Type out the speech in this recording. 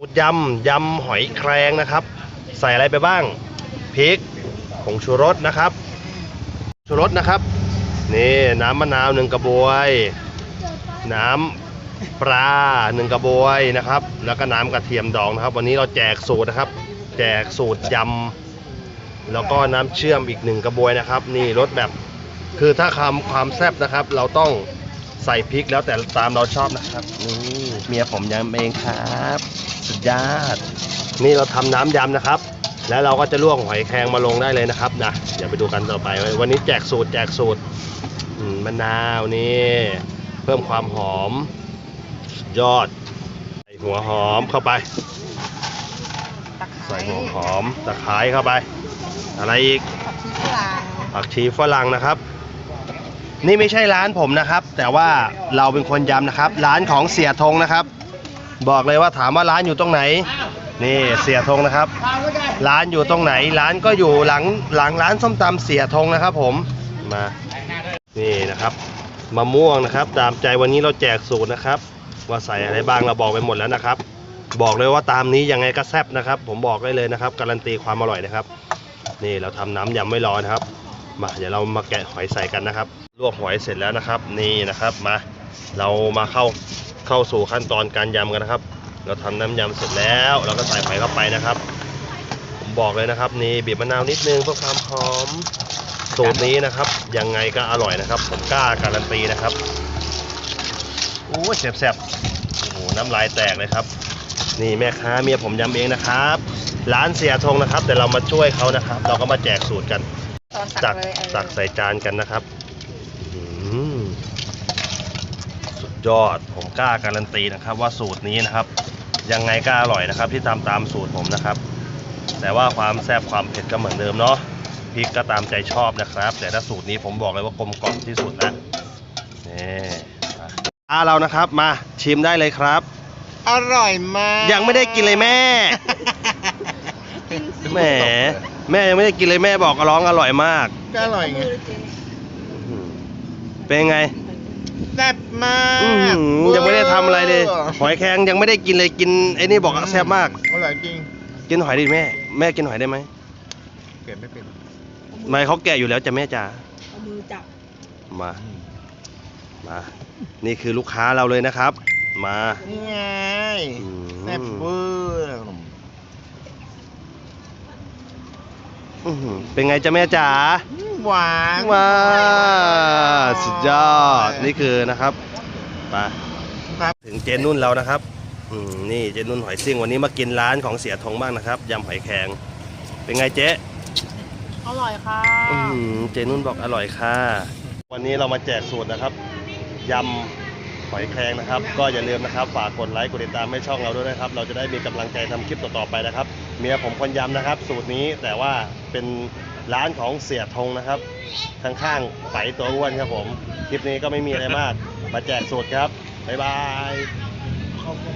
สูตรยำยำหอยแครงนะครับ ใส่อะไรไปบ้างพริกผงชูรสนะครับชูรสนะครับ นี่น้ำมะนาวหนึ่งกระบวย น้ำปลาหนึ่งกระบวยนะครับ แล้วก็น้ำกระเทียมดองนะครับ วันนี้เราแจกสูตรนะครับ แจกสูตรยำแล้วก็น้ำเชื่อมอีกหนึ่งกระบวยนะครับ นี่รสแบบคือถ้าคำความแซ่บนะครับ เราต้องใส่พริกแล้วแต่ตามเราชอบนะครับนี่เมียผมยำเองครับ สุดยอด นี่เราทำน้ำยำนะครับ แล้วเราก็จะลวกหอยแครงมาลงได้เลยนะครับนะเดี๋ยวไปดูกันต่อไป วันนี้แจกสูตรแจกสูตรอืมมะนาวนี่ เพิ่มความหอมสุดยอด ใส่หัวหอมเข้าไปตะไคร้ใส่หัวหอมตะไคร้เข้าไป อะไรอีกผักชีฝรั่งผักชีฝรั่งนะครับ นี่ไม่ใช่ร้านผมนะครับ แต่ว่าเราเป็นคนยำนะครับ ร้านของเสียธงนะครับ บอกเลยว่าถามว่าร้านอยู่ตรงไหน นี่เสียธงนะครับ ร้านอยู่ตรงไหน ร้านก็อยู่หลังหลังร้านส้มตำเสียธงนะครับ ผมมานี่นะครับมะม่วงนะครับ ตามใจวันนี้เราแจกสูตรนะครับ ว่าใส่อะไรบ้างเราบอกไปหมดแล้วนะครับ บอกเลยว่าตามนี้ยังไงก็แซ่บนะครับ ผมบอกได้เลยนะครับ การันตีความอร่อยนะครับ นี่เราทำน้ำยำไม่รอนะครับมาเดี๋ยวเรามาแกะหอยใส่กันนะครับ ลวกหอยเสร็จแล้วนะครับ นี่นะครับมา เรามาเข้า เข้าสู่ขั้นตอนการยำกันนะครับ เราทำน้ำยำเสร็จแล้ว เราก็ใส่หอยเข้าไปนะครับ ผมบอกเลยนะครับ นี่บีบมะนาวนิดนึงเพื่อความหอมสูตรนี้นะครับ ยังไงก็อร่อยนะครับ ผมกล้าการันตีนะครับโอ้ยแซ่บๆโอ้โหน้ำลายแตกเลยครับ นี่แม่ค้าเมียผมยำเองนะครับร้านเสียธงนะครับ แต่เรามาช่วยเขานะครับ เราก็มาแจกสูตรกันตอนตัตักกเลยเออตักใส่จานกันนะครับอื้อหือ สุดยอด ผมกล้าการันตีนะครับ ว่าสูตรนี้นะครับ ยังไงก็อร่อยนะครับ ที่ตามตามสูตรผมนะครับ แต่ว่าความแซ่บความเผ็ดก็เหมือนเดิมเนาะพริกก็ตามใจชอบนะครับ แต่ถ้าสูตรนี้ผมบอกเลยว่ากลมกล่อมที่สุดแล้วนี่มาอ่าเรานะครับมาชิมได้เลยครับ อร่อยมากยังไม่ได้กินเลยแม่แหมแม่ยังไม่ได้กินเลยแม่บอกร้องอร่อยมากก็อร่อยไงเป็นไง แซ่บมากอื้อหือยังไม่ได้ทำอะไรเลย หอยแครงยังไม่ได้กินเลยกินไอ้นี่บอกว่าแซ่บมาก อร่อยจริงกินหอยดิแม่ แม่กินหอยได้ไหมเก็บไม่เป็นไม่เขาแก่อยู่แล้วจะแม่จ๋าเอามือจับ มา มา นี่คือลูกค้าเราเลยนะครับ มา นี่ไงอืม แซ่บเวอร์อื้อหือเป็นไงจ้ะแม่จ๋า หวานว้าสุดยอดนี่คือนะครับไปครับถึงเจนุ่นเรานะครับอืมนี่เจนุ่นหอยซิ่งวันนี้มากินร้านของเสียทงบ้างนะครับยำหอยแครงเป็นไงเจ๊อร่อยค่ะอืมเจนุ่นบอกอร่อยค่ะ วันนี้เรามาแจกสูตรนะครับยำหอยแครงนะครับ ก็อย่าลืมนะครับ ฝากกดไลค์กดติดตามให้ช่องเราด้วยนะครับ เราจะได้มีกำลังใจทำคลิปต่อๆไปนะครับ เมียผมคนยำนะครับ สูตรนี้แต่ว่าเป็น ร้านของเสียทงนะครับ ข้างๆไฝตัวอ้วนครับผม คลิปนี้ก็ไม่มีอะไรมาก มาแจกสูตรครับ บ๊ายบาย